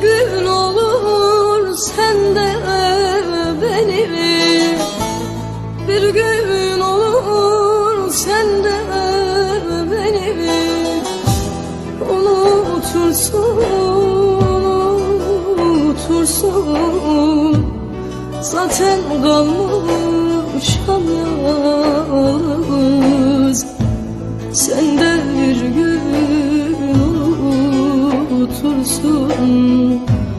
gün olur sen de beni. Bir gün olur sen de beni. Unutursun, unutursun. Zaten kalmışam yalnız. Sen de bir gün otursun